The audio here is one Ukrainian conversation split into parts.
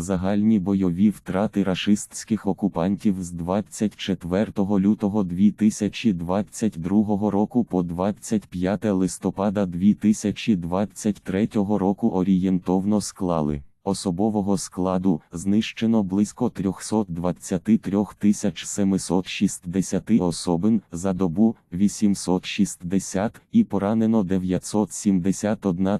Загальні бойові втрати рашистських окупантів з 24 лютого 2022 року по 25 листопада 2023 року орієнтовно склали. Особового складу знищено близько 323 760 особин за добу 860 і поранено 971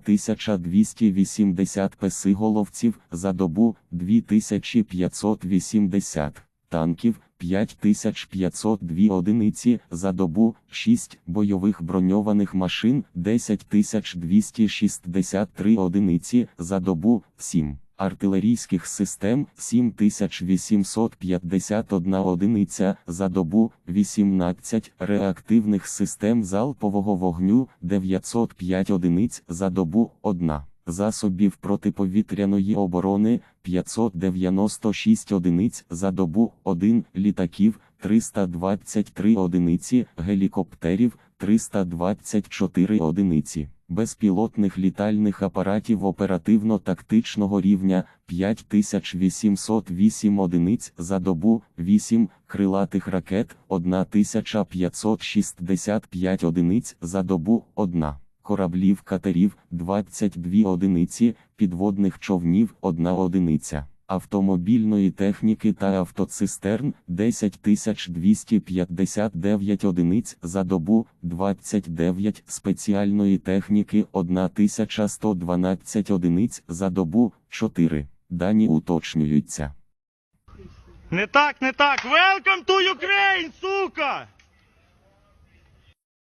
280 песиголовців за добу 2580 танків 5502 одиниці за добу, 6 бойових броньованих машин 10263 одиниці за добу, 7 артилерійських систем 7851 одиниця за добу, 18 реактивних систем залпового вогню 905 одиниць за добу, 1 засобів протиповітряної оборони 596 одиниць за добу, 1 літаків 323 одиниці, гелікоптерів 324 одиниці, безпілотних літальних апаратів оперативно-тактичного рівня 5808 одиниць за добу, 8 крилатих ракет 1565 одиниць за добу, 1 кораблів катерів 22 одиниці, підводних човнів 1 одиниця, автомобільної техніки та автоцистерн 10259 одиниць за добу, 29 спеціальної техніки 1112 одиниць за добу, 4. Дані уточнюються. Не так, не так. Welcome to Ukraine, сука!